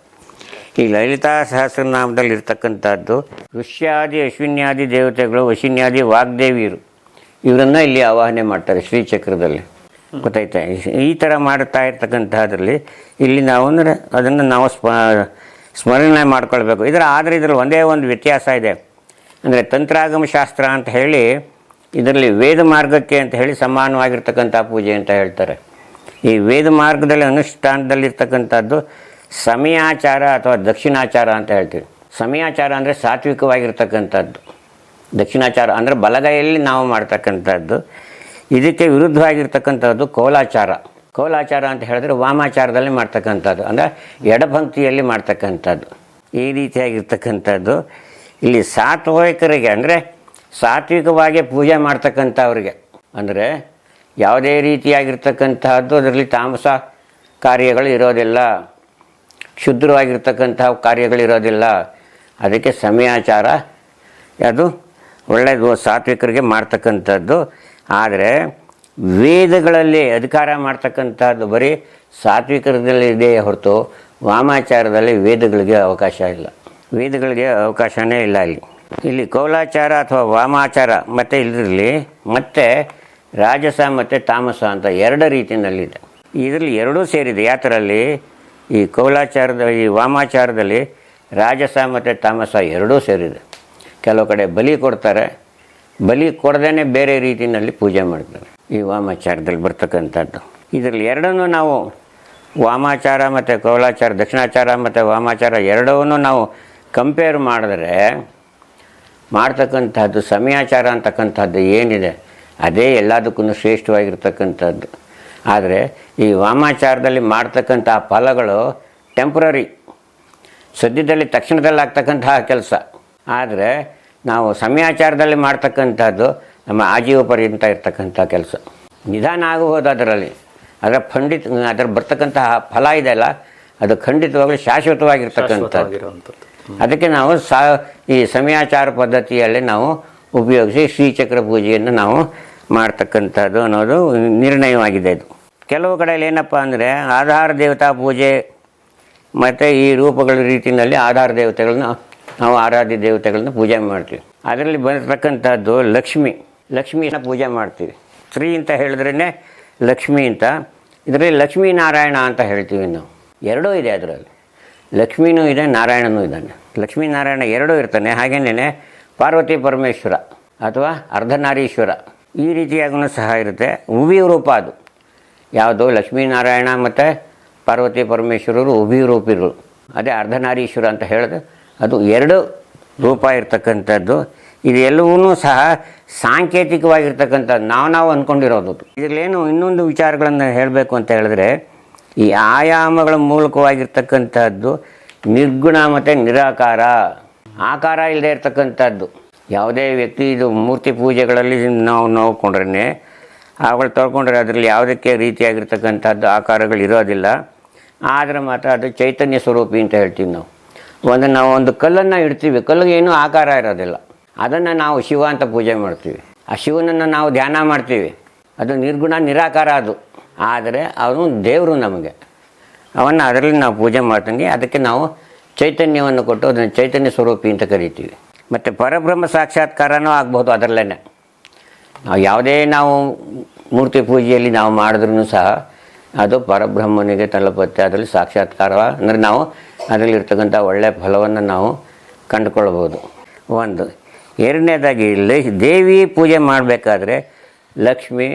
Speaker 2: ಈ ಲಲಿತಾ ಸಹಸ್ರನಾಮದಲ್ಲಿ ಇರ್ತಕ್ಕಂಥದ್ದು ಋಷ್ಯಾದಿ, ಅಶ್ವಿನ್ಯಾದಿ ದೇವತೆಗಳು ಅಶ್ವಿನ್ಯಾದಿ ವಾಗ್ದೇವಿಯರು. ಇವರನ್ನು ಇಲ್ಲಿ ಆವಾಹನೆ ಮಾಡ್ತಾರೆ ಶ್ರೀಚಕ್ರದಲ್ಲಿ. ಗೊತ್ತಾಯ್ತಾ? ಈ ಥರ ಮಾಡ್ತಾ ಇರ್ತಕ್ಕಂತಹದ್ರಲ್ಲಿ ಇಲ್ಲಿ ನಾವು ಅಂದರೆ ಅದನ್ನು ನಾವು ಸ್ಮ, ಸ್ಮರಣೆ ಮಾಡ್ಕೊಳ್ಬೇಕು. ಇದರ ಆದರೆ ಇದರಲ್ಲಿ ಒಂದೇ ಒಂದು ವ್ಯತ್ಯಾಸ ಇದೆ. ಅಂದರೆ ತಂತ್ರಾಗಮ ಶಾಸ್ತ್ರ ಅಂತ ಹೇಳಿ ಇದರಲ್ಲಿ ವೇದ ಮಾರ್ಗಕ್ಕೆ ಅಂತ ಹೇಳಿ ಸಮಾನವಾಗಿರ್ತಕ್ಕಂಥ ಪೂಜೆ ಅಂತ ಹೇಳ್ತಾರೆ. ಈ ವೇದ ಮಾರ್ಗದಲ್ಲಿ ಅನುಷ್ಠಾನದಲ್ಲಿರ್ತಕ್ಕಂಥದ್ದು ಸಮಯಾಚಾರ ಅಥವಾ ದಕ್ಷಿಣಾಚಾರ ಅಂತ ಹೇಳ್ತೀವಿ. ಸಮಯಾಚಾರ ಅಂದರೆ ಸಾತ್ವಿಕವಾಗಿರ್ತಕ್ಕಂಥದ್ದು. ದಕ್ಷಿಣಾಚಾರ ಅಂದರೆ ಬಲಗೈಯಲ್ಲಿ ನಾವು ಮಾಡ್ತಕ್ಕಂಥದ್ದು. ಇದಕ್ಕೆ ವಿರುದ್ಧವಾಗಿರ್ತಕ್ಕಂಥದ್ದು ಕೋಲಾಚಾರ. ಕೋಲಾಚಾರ ಅಂತ ಹೇಳಿದ್ರೆ ವಾಮಾಚಾರದಲ್ಲಿ ಮಾಡ್ತಕ್ಕಂಥದ್ದು. ಅಂದರೆ ಎಡಪಂಕ್ತಿಯಲ್ಲಿ ಮಾಡ್ತಕ್ಕಂಥದ್ದು. ಈ ರೀತಿಯಾಗಿರ್ತಕ್ಕಂಥದ್ದು. ಇಲ್ಲಿ ಸಾತ್ವಿಕರಿಗೆ ಅಂದರೆ ಸಾತ್ವಿಕವಾಗಿ ಪೂಜೆ ಮಾಡ್ತಕ್ಕಂಥವ್ರಿಗೆ. ಅಂದರೆ ಯಾವುದೇ ರೀತಿಯಾಗಿರ್ತಕ್ಕಂಥದ್ದು, ಅದರಲ್ಲಿ ತಾಮಸ ಕಾರ್ಯಗಳು ಇರೋದಿಲ್ಲ. ಕ್ಷುದ್ರವಾಗಿರ್ತಕ್ಕಂಥ ಕಾರ್ಯಗಳಿರೋದಿಲ್ಲ ಅದಕ್ಕೆ ಸಮಯಾಚಾರ. ಅದು ಒಳ್ಳೆಯದು ಸಾತ್ವಿಕರಿಗೆ ಮಾಡ್ತಕ್ಕಂಥದ್ದು. ಆದರೆ ವೇದಗಳಲ್ಲಿ ಅಧಿಕಾರ ಮಾಡ್ತಕ್ಕಂಥದ್ದು ಬರೀ ಸಾತ್ವಿಕರದಲ್ಲಿ ಇದೆಯೇ ಹೊರತು ವಾಮಾಚಾರದಲ್ಲಿ ವೇದಗಳಿಗೆ ಅವಕಾಶ ಇಲ್ಲ. ವೇದಗಳಿಗೆ ಅವಕಾಶವೇ ಇಲ್ಲ ಇಲ್ಲಿ. ಇಲ್ಲಿ ಕೌಲಾಚಾರ ಅಥವಾ ವಾಮಾಚಾರ ಮತ್ತು ಇದರಲ್ಲಿ ಮತ್ತೆ ರಾಜಸ ಮತ್ತು ತಾಮಸ ಅಂತ ಎರಡು ರೀತಿಯಲ್ಲಿದೆ. ಇದರಲ್ಲಿ ಎರಡೂ ಸೇರಿದೆ. ಯಾವ ಥರಲ್ಲಿ ಈ ಕೌಲಾಚಾರದ, ಈ ವಾಮಾಚಾರದಲ್ಲಿ ರಾಜಸ ಮತ್ತು ತಾಮಸ ಎರಡೂ ಸೇರಿದೆ. ಕೆಲವು ಕಡೆ ಬಲಿ ಕೊಡ್ತಾರೆ. ಬಲಿ ಕೊಡದೇ ಬೇರೆ ರೀತಿಯಲ್ಲಿ ಪೂಜೆ ಮಾಡ್ತಾರೆ. ಈ ವಾಮಾಚಾರದಲ್ಲಿ ಬರ್ತಕ್ಕಂಥದ್ದು. ಇದರಲ್ಲಿ ಎರಡನ್ನೂ ನಾವು ವಾಮಾಚಾರ ಮತ್ತು ಕೌಲಾಚಾರ, ದಕ್ಷಿಣಾಚಾರ ಮತ್ತು ವಾಮಾಚಾರ ಎರಡವನ್ನೂ ನಾವು ಕಂಪೇರ್ ಮಾಡಿದ್ರೆ ಮಾಡ್ತಕ್ಕಂಥದ್ದು, ಸಮಯಾಚಾರ ಅಂತಕ್ಕಂಥದ್ದು ಏನಿದೆ, ಅದೇ ಎಲ್ಲದಕ್ಕೂ ಶ್ರೇಷ್ಠವಾಗಿರ್ತಕ್ಕಂಥದ್ದು. ಆದರೆ ಈ ವಾಮಾಚಾರದಲ್ಲಿ ಮಾಡ್ತಕ್ಕಂಥ ಫಲಗಳು ಟೆಂಪ್ರರಿ ಸದ್ಯದಲ್ಲಿ ತಕ್ಷಣದಲ್ಲಿ ಆಗ್ತಕ್ಕಂತಹ ಕೆಲಸ. ಆದರೆ ನಾವು ಸಮಯಾಚಾರದಲ್ಲಿ ಮಾಡ್ತಕ್ಕಂಥದ್ದು ನಮ್ಮ ಆಜೀವ ಪರ್ಯಂತ ಇರ್ತಕ್ಕಂಥ ಕೆಲಸ. ನಿಧಾನ ಆಗಬಹುದು ಅದರಲ್ಲಿ. ಅದರ ಖಂಡಿತ ಅದರ ಬರ್ತಕ್ಕಂತಹ ಫಲ ಇದೆಯಲ್ಲ ಅದು ಖಂಡಿತವಾಗಲೂ ಶಾಶ್ವತವಾಗಿರ್ತಕ್ಕಂಥದ್ದು. ಅದಕ್ಕೆ ನಾವು ಸಾ ಈ ಸಮಯಾಚಾರ ಪದ್ಧತಿಯಲ್ಲಿ ನಾವು ಉಪಯೋಗಿಸಿ ಶ್ರೀಚಕ್ರ ಪೂಜೆಯನ್ನು ನಾವು ಮಾಡ್ತಕ್ಕಂಥದ್ದು ಅನ್ನೋದು ನಿರ್ಣಯವಾಗಿದೆ ಇದು. ಕೆಲವು ಕಡೆಯಲ್ಲಿ ಏನಪ್ಪ ಅಂದರೆ ಆಧಾರ ದೇವತಾ ಪೂಜೆ ಮತ್ತು ಈ ರೂಪಗಳ ರೀತಿಯಲ್ಲಿ ಆಧಾರ ದೇವತೆಗಳನ್ನ ನಾವು ಆರಾಧ್ಯ ದೇವತೆಗಳನ್ನ ಪೂಜೆ ಮಾಡ್ತೀವಿ. ಅದರಲ್ಲಿ ಬರತಕ್ಕಂಥದ್ದು ಲಕ್ಷ್ಮಿ. ಲಕ್ಷ್ಮಿಯನ್ನು ಪೂಜೆ ಮಾಡ್ತೀವಿ. ಸ್ತ್ರೀ ಅಂತ ಹೇಳಿದ್ರೇ ಲಕ್ಷ್ಮಿ ಅಂತ. ಇದರಲ್ಲಿ ಲಕ್ಷ್ಮೀನಾರಾಯಣ ಅಂತ ಹೇಳ್ತೀವಿ ನಾವು. ಎರಡೂ ಇದೆ ಅದರಲ್ಲಿ. ಲಕ್ಷ್ಮೀನೂ ಇದೆ, ನಾರಾಯಣನೂ ಇದ್ದಾನೆ. ಲಕ್ಷ್ಮೀನಾರಾಯಣ ಎರಡೂ ಇರ್ತಾನೆ. ಹಾಗೇನೇ ಪಾರ್ವತಿ ಪರಮೇಶ್ವರ ಅಥವಾ ಅರ್ಧನಾರೀಶ್ವರ. ಈ ರೀತಿಯಾಗೂ ಸಹ ಇರುತ್ತೆ. ಉಭಿ ರೂಪ ಅದು. ಯಾವುದು? ಲಕ್ಷ್ಮೀನಾರಾಯಣ ಮತ್ತು ಪಾರ್ವತಿ ಪರಮೇಶ್ವರರು ಉಭಿ ರೂಪಿಗಳು ಅದೇ ಅರ್ಧನಾರೀಶ್ವರ ಅಂತ ಹೇಳಿದ್ರೆ ಅದು ಎರಡು ರೂಪ ಇರ್ತಕ್ಕಂಥದ್ದು. ಇದೆಲ್ಲವೂ ಸಹ ಸಾಂಕೇತಿಕವಾಗಿರ್ತಕ್ಕಂಥದ್ದು ನಾವು ನಾವು ಅಂದ್ಕೊಂಡಿರೋದು. ಇದರಲ್ಲೇನು ಇನ್ನೊಂದು ವಿಚಾರಗಳನ್ನು ಹೇಳಬೇಕು ಅಂತ ಹೇಳಿದ್ರೆ, ಈ ಆಯಾಮಗಳ ಮೂಲಕವಾಗಿರ್ತಕ್ಕಂಥದ್ದು ನಿರ್ಗುಣ ಮತ್ತು ನಿರಾಕಾರ. ಆಕಾರ ಇಲ್ಲದೆ ಇರ್ತಕ್ಕಂಥದ್ದು. ಯಾವುದೇ ವ್ಯಕ್ತಿ ಇದು ಮೂರ್ತಿ ಪೂಜೆಗಳಲ್ಲಿ ನಾವು ನೋಡ್ಕೊಂಡ್ರೆ ಅವುಗಳು ತೊಳ್ಕೊಂಡ್ರೆ ಅದರಲ್ಲಿ ಯಾವುದಕ್ಕೆ ರೀತಿಯಾಗಿರ್ತಕ್ಕಂಥದ್ದು ಆಕಾರಗಳು ಇರೋದಿಲ್ಲ. ಆದರೆ ಮಾತ್ರ ಅದು ಚೈತನ್ಯ ಸ್ವರೂಪಿ ಅಂತ ಹೇಳ್ತೀವಿ ನಾವು. ಒಂದು ನಾವು ಒಂದು ಕಲ್ಲನ್ನು ಇಡ್ತೀವಿ. ಕಲ್ಲಿಗೆ ಏನು ಆಕಾರ ಇರೋದಿಲ್ಲ. ಅದನ್ನು ನಾವು ಶಿವ ಅಂತ ಪೂಜೆ ಮಾಡ್ತೀವಿ. ಆ ಶಿವನನ್ನು ನಾವು ಧ್ಯಾನ ಮಾಡ್ತೀವಿ. ಅದು ನಿರ್ಗುಣ ನಿರಾಕಾರ ಅದು. ಆದರೆ ಅವನು ದೇವರು ನಮಗೆ. ಅವನ್ನು ಅದರಲ್ಲಿ ನಾವು ಪೂಜೆ ಮಾಡ್ತೀವಿ ಅದಕ್ಕೆ ನಾವು ಚೈತನ್ಯವನ್ನು ಕೊಟ್ಟು ಅದನ್ನು ಚೈತನ್ಯ ಸ್ವರೂಪಿ ಅಂತ ಕರಿತೀವಿ. ಮತ್ತು ಪರಬ್ರಹ್ಮ ಸಾಕ್ಷಾತ್ಕಾರನೂ ಆಗ್ಬೋದು ಅದರಲ್ಲೇ ನಾವು ಯಾವುದೇ ನಾವು ಮೂರ್ತಿ ಪೂಜೆಯಲ್ಲಿ ನಾವು ಮಾಡಿದ್ರೂ ಸಹ ಅದು ಪರಬ್ರಹ್ಮನಿಗೆ ತಲುಪುತ್ತೆ. ಅದರಲ್ಲಿ ಸಾಕ್ಷಾತ್ಕಾರ. ಅಂದರೆ ನಾವು ಅದರಲ್ಲಿರ್ತಕ್ಕಂಥ ಒಳ್ಳೆಯ ಫಲವನ್ನು ನಾವು ಕಂಡುಕೊಳ್ಬೋದು. ಒಂದು, ಎರಡನೇದಾಗಿ ಇಲ್ಲಿ ದೇವಿ ಪೂಜೆ ಮಾಡಬೇಕಾದ್ರೆ ಲಕ್ಷ್ಮಿ,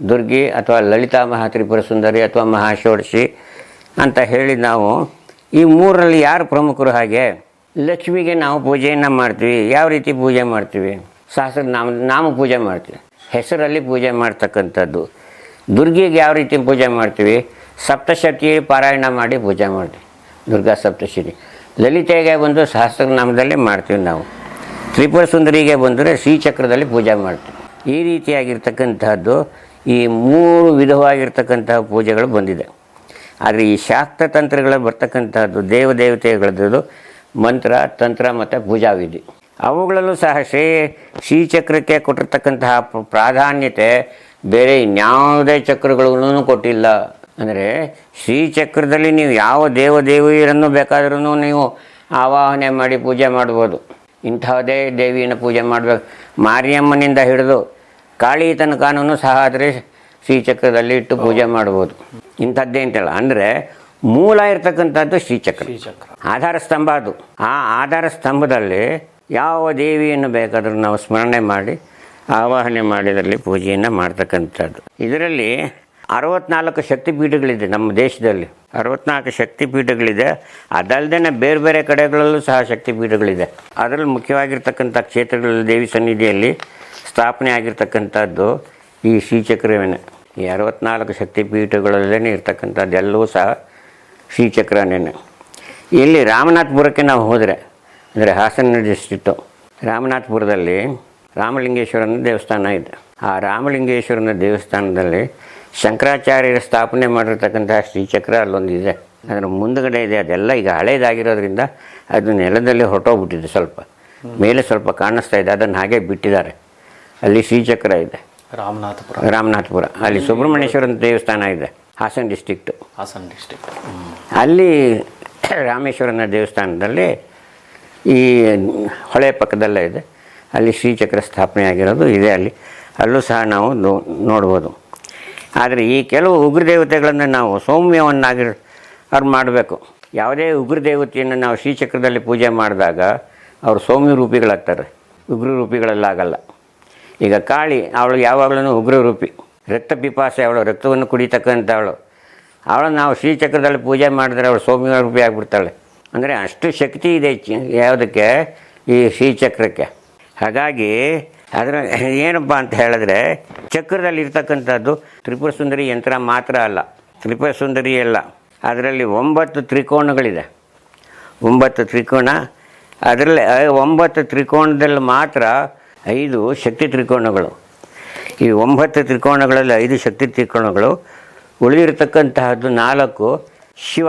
Speaker 2: ದುರ್ಗಿ ಅಥವಾ ಲಲಿತಾ ಮಹಾತ್ರಿಪುರ ಸುಂದರಿ ಅಥವಾ ಮಹಾಷೋಡಶಿ ಅಂತ ಹೇಳಿ ನಾವು ಈ ಮೂರರಲ್ಲಿ ಯಾರು ಪ್ರಮುಖರು ಹಾಗೆ? ಲಕ್ಷ್ಮಿಗೆ ನಾವು ಪೂಜೆಯನ್ನು ಮಾಡ್ತೀವಿ. ಯಾವ ರೀತಿ ಪೂಜೆ ಮಾಡ್ತೀವಿ? ಸಹಸ್ರ ನಾಮ ನಾಮ ಪೂಜೆ ಮಾಡ್ತೀವಿ. ಹೆಸರಲ್ಲಿ ಪೂಜೆ ಮಾಡ್ತಕ್ಕಂಥದ್ದು. ದುರ್ಗಿಗೆ ಯಾವ ರೀತಿ ಪೂಜೆ ಮಾಡ್ತೀವಿ? ಸಪ್ತಶತಿ ಪಾರಾಯಣ ಮಾಡಿ ಪೂಜೆ ಮಾಡ್ತೀವಿ. ದುರ್ಗಾ ಸಪ್ತಶತಿ. ಲಲಿತೆಗೆ ಬಂದು ಸಹಸ್ರನಾಮದಲ್ಲಿ ಮಾಡ್ತೀವಿ ನಾವು. ತ್ರಿಪುರ ಸುಂದರಿಗೆ ಬಂದರೆ ಶ್ರೀಚಕ್ರದಲ್ಲಿ ಪೂಜೆ ಮಾಡ್ತೀವಿ. ಈ ರೀತಿಯಾಗಿರ್ತಕ್ಕಂಥದ್ದು ಈ ಮೂರು ವಿಧವಾಗಿರ್ತಕ್ಕಂತಹ ಪೂಜೆಗಳು ಬಂದಿದೆ. ಆದರೆ ಈ ತಂತ್ರಗಳು ಬರ್ತಕ್ಕಂಥದ್ದು ದೇವದೇವತೆಗಳದ್ದು ಮಂತ್ರ, ತಂತ್ರ ಮತ್ತು ಪೂಜಾ ವಿಧಿ ಅವುಗಳಲ್ಲೂ ಸಹ ಶ್ರೀ, ಶ್ರೀಚಕ್ರಕ್ಕೆ ಕೊಟ್ಟಿರ್ತಕ್ಕಂತಹ ಪ್ರ- ಪ್ರಾಧಾನ್ಯತೆ ಬೇರೆ ಇನ್ಯಾವುದೇ ಚಕ್ರಗಳನ್ನೂ ಕೊಟ್ಟಿಲ್ಲ. ಅಂದರೆ ಶ್ರೀಚಕ್ರದಲ್ಲಿ ನೀವು ಯಾವ ದೇವ ದೇವಿಯರನ್ನು ಬೇಕಾದ್ರೂ ನೀವು ಆವಾಹನೆ ಮಾಡಿ ಪೂಜೆ ಮಾಡ್ಬೋದು. ಇಂಥದೇ ದೇವಿಯನ್ನು ಪೂಜೆ ಮಾಡಬೇಕು. ಮಾರಿಯಮ್ಮನಿಂದ ಹಿಡಿದು ಕಾಳಿ ತನಕನೂ ಸಹ ಆದರೆ ಶ್ರೀಚಕ್ರದಲ್ಲಿ ಇಟ್ಟು ಪೂಜೆ ಮಾಡ್ಬೋದು. ಇಂಥದ್ದೇ ಅಂತಲ್ಲ. ಅಂದರೆ ಮೂಲ ಇರ್ತಕ್ಕಂಥದ್ದು ಶ್ರೀಚಕ್ರ ಆಧಾರ ಸ್ತಂಭ ಅದು. ಆ ಆಧಾರ ಸ್ತಂಭದಲ್ಲಿ ಯಾವ ದೇವಿಯನ್ನು ಬೇಕಾದರೂ ನಾವು ಸ್ಮರಣೆ ಮಾಡಿ ಆವಾಹನೆ ಮಾಡಿದಲ್ಲಿ ಪೂಜೆಯನ್ನು ಮಾಡ್ತಕ್ಕಂಥದ್ದು. ಇದರಲ್ಲಿ ಅರವತ್ನಾಲ್ಕು ಶಕ್ತಿಪೀಠಗಳಿದೆ ನಮ್ಮ ದೇಶದಲ್ಲಿ. ಅರವತ್ನಾಲ್ಕು ಶಕ್ತಿಪೀಠಗಳಿದೆ. ಅದಲ್ಲದೆ ಬೇರೆ ಬೇರೆ ಕಡೆಗಳಲ್ಲೂ ಸಹ ಶಕ್ತಿಪೀಠಗಳಿದೆ. ಅದರಲ್ಲಿ ಮುಖ್ಯವಾಗಿರ್ತಕ್ಕಂಥ ಕ್ಷೇತ್ರಗಳಲ್ಲಿ ದೇವಿ ಸನ್ನಿಧಿಯಲ್ಲಿ ಸ್ಥಾಪನೆ ಆಗಿರ್ತಕ್ಕಂಥದ್ದು ಈ ಶ್ರೀಚಕ್ರವೇನೆ. ಈ ಅರವತ್ನಾಲ್ಕು ಶಕ್ತಿಪೀಠಗಳಲ್ಲೇ ಇರ್ತಕ್ಕಂಥದ್ದು ಎಲ್ಲವೂ ಸಹ ಶ್ರೀಚಕ್ರನೇನೆ. ಇಲ್ಲಿ ರಾಮನಾಥಪುರಕ್ಕೆ ನಾವು ಹೋದರೆ, ಅಂದರೆ ಹಾಸನ ಡಿಸ್ಟ್ರಿಕ್ಟು. ರಾಮನಾಥಪುರದಲ್ಲಿ ರಾಮಲಿಂಗೇಶ್ವರನ ದೇವಸ್ಥಾನ ಇದೆ. ಆ ರಾಮಲಿಂಗೇಶ್ವರನ ದೇವಸ್ಥಾನದಲ್ಲಿ ಶಂಕರಾಚಾರ್ಯರ ಸ್ಥಾಪನೆ ಮಾಡಿರ್ತಕ್ಕಂಥ ಶ್ರೀಚಕ್ರ ಅಲ್ಲೊಂದಿದೆ. ಅದರ ಮುಂದುಗಡೆ ಇದೆ. ಅದೆಲ್ಲ ಈಗ ಹಳೇದಾಗಿರೋದ್ರಿಂದ ಅದು ನೆಲದಲ್ಲಿ ಹೊರಟೋಗ್ಬಿಟ್ಟಿದೆ ಸ್ವಲ್ಪ. ಮೇಲೆ ಸ್ವಲ್ಪ ಕಾಣಿಸ್ತಾ ಇದೆ. ಅದನ್ನು ಹಾಗೆ ಬಿಟ್ಟಿದ್ದಾರೆ. ಅಲ್ಲಿ ಶ್ರೀಚಕ್ರ ಇದೆ.
Speaker 3: ರಾಮನಾಥಪುರ.
Speaker 2: ರಾಮನಾಥಪುರ. ಅಲ್ಲಿ ಸುಬ್ರಹ್ಮಣ್ಯೇಶ್ವರನ ದೇವಸ್ಥಾನ ಇದೆ. ಹಾಸನ ಡಿಸ್ಟಿಕ್ಟು
Speaker 3: ಹಾಸನ ಡಿಸ್ಟಿಕ್
Speaker 2: ಅಲ್ಲಿ ರಾಮೇಶ್ವರನ ದೇವಸ್ಥಾನದಲ್ಲಿ ಈ ಹೊಳೆ ಪಕ್ಕದಲ್ಲೇ ಇದೆ. ಅಲ್ಲಿ ಶ್ರೀಚಕ್ರ ಸ್ಥಾಪನೆ ಆಗಿರೋದು ಇದೆ ಅಲ್ಲಿ. ಅಲ್ಲೂ ಸಹ ನಾವು ನೋಡ್ಬೋದು. ಆದರೆ ಈ ಕೆಲವು ಉಗ್ರ ದೇವತೆಗಳನ್ನು ನಾವು ಸೌಮ್ಯವನ್ನಾಗಿ ಅವ್ರು ಮಾಡಬೇಕು. ಯಾವುದೇ ಉಗ್ರ ದೇವತೆಯನ್ನು ನಾವು ಶ್ರೀಚಕ್ರದಲ್ಲಿ ಪೂಜೆ ಮಾಡಿದಾಗ ಅವರು ಸೌಮ್ಯ ರೂಪಿಗಳಾಗ್ತಾರೆ. ಉಗ್ರ ರೂಪಿಗಳಲ್ಲಾಗಲ್ಲ. ಈಗ ಕಾಳಿ, ಅವಳು ಯಾವಾಗಲೂ ಉಗ್ರ ರೂಪಿ. ರಕ್ತ ಪಿಪಾಸೆ, ಅವಳು ರಕ್ತವನ್ನು ಕುಡಿತಕ್ಕಂಥವಳು ಅವಳನ್ನು ನಾವು ಶ್ರೀಚಕ್ರದಲ್ಲಿ ಪೂಜೆ ಮಾಡಿದ್ರೆ ಅವಳು ಸೌಮ್ಯ ರೂಪಿ ಆಗಿಬಿಡ್ತಾಳೆ ಅಂದರೆ ಅಷ್ಟು ಶಕ್ತಿ ಇದೆ ಯಾವುದಕ್ಕೆ? ಈ ಶ್ರೀಚಕ್ರಕ್ಕೆ ಹಾಗಾಗಿ ಅದರ ಏನಪ್ಪ ಅಂತ ಹೇಳಿದ್ರೆ ಚಕ್ರದಲ್ಲಿ ಇರ್ತಕ್ಕಂಥದ್ದು ತ್ರಿಪುರ ಸುಂದರಿ ಯಂತ್ರ ಮಾತ್ರ ಅಲ್ಲ ತ್ರಿಪುರ ಸುಂದರಿ ಅಲ್ಲ ಅದರಲ್ಲಿ ಒಂಬತ್ತು ತ್ರಿಕೋಣಗಳಿದೆ ಒಂಬತ್ತು ತ್ರಿಕೋಣ ಅದರಲ್ಲಿ ಒಂಬತ್ತು ತ್ರಿಕೋಣದಲ್ಲಿ ಮಾತ್ರ ಐದು ಶಕ್ತಿ ತ್ರಿಕೋಣಗಳು ಈ ಒಂಬತ್ತು ತ್ರಿಕೋಣಗಳಲ್ಲಿ ಐದು ಶಕ್ತಿ ತ್ರಿಕೋಣಗಳು ಉಳಿದಿರ್ತಕ್ಕಂತಹದ್ದು ನಾಲ್ಕು ಶಿವ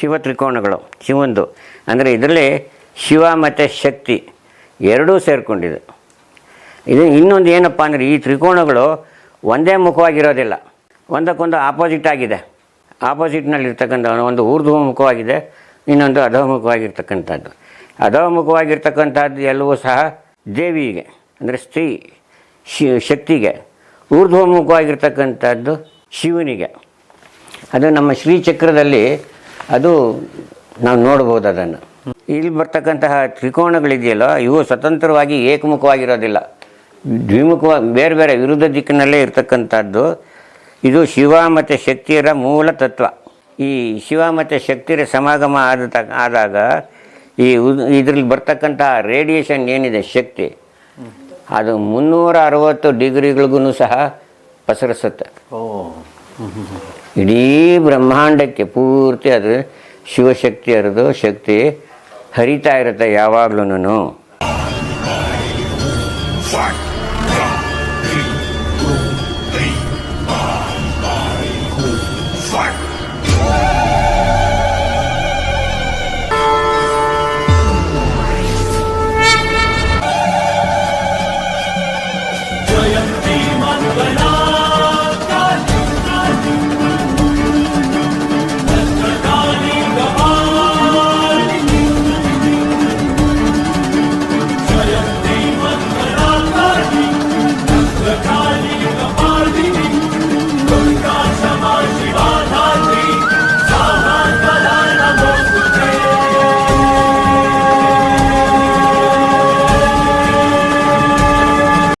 Speaker 2: ಶಿವ ತ್ರಿಕೋಣಗಳು ಶಿವಂದು. ಅಂದರೆ ಇದರಲ್ಲಿ ಶಿವ ಮತ್ತು ಶಕ್ತಿ. ಎರಡೂ ಸೇರಿಕೊಂಡಿದೆ. ಇದು ಇನ್ನೊಂದು ಏನಪ್ಪ ಅಂದರೆ ಈ ತ್ರಿಕೋಣಗಳು ಒಂದೇ ಮುಖವಾಗಿರೋದಿಲ್ಲ. ಒಂದಕ್ಕೊಂದು ಆಪೋಸಿಟ್ ಆಗಿದೆ. ಆಪೋಸಿಟ್ನಲ್ಲಿರ್ತಕ್ಕಂಥ ಒಂದು ಒಂದು ಊರ್ಧ್ವಮುಖವಾಗಿದೆ, ಇನ್ನೊಂದು ಅಧೋಮುಖವಾಗಿರ್ತಕ್ಕಂಥದ್ದು. ಅಧೋಮುಖವಾಗಿರ್ತಕ್ಕಂಥದ್ದು ಎಲ್ಲವೂ ಸಹ ದೇವಿಗೆ, ಅಂದರೆ ಸ್ತ್ರೀ, ಶಿ, ಶಕ್ತಿಗೆ. ಊರ್ಧ್ವಮುಖವಾಗಿರ್ತಕ್ಕಂಥದ್ದು ಶಿವನಿಗೆ. ಅದು ನಮ್ಮ ಶ್ರೀಚಕ್ರದಲ್ಲಿ ಅದು ನಾವು ನೋಡ್ಬೋದು ಅದನ್ನು. ಇಲ್ಲಿ ಬರ್ತಕ್ಕಂತಹ ತ್ರಿಕೋಣಗಳಿದೆಯಲ್ಲ ಇವು ಸ್ವತಂತ್ರವಾಗಿ ಏಕಮುಖವಾಗಿರೋದಿಲ್ಲ. ದ್ವಿಮುಖವಾಗಿ ಬೇರೆ ಬೇರೆ ವಿರುದ್ಧ ದಿಕ್ಕಿನಲ್ಲೇ ಇರತಕ್ಕಂಥದ್ದು. ಇದು ಶಿವ ಮತ್ತು ಶಕ್ತಿಯರ ಮೂಲ ತತ್ವ. ಈ ಶಿವ ಮತ್ತು ಶಕ್ತಿಯರ ಸಮಾಗಮ ಆದ ಆದಾಗ ಈ ಇದರಲ್ಲಿ ಬರ್ತಕ್ಕಂಥ ರೇಡಿಯೇಷನ್ ಏನಿದೆ? ಶಕ್ತಿ. ಅದು ಮುನ್ನೂರ ಅರವತ್ತು ಡಿಗ್ರಿಗಳಿಗೂ ಸಹ ಪಸರಿಸುತ್ತೆ. ಇಡೀ ಬ್ರಹ್ಮಾಂಡಕ್ಕೆ ಪೂರ್ತಿ ಅದು ಶಿವಶಕ್ತಿ ಹರಿದು ಶಕ್ತಿ. ಹರಿತಾ ಇರುತ್ತೆ ಯಾವಾಗ್ಲೂ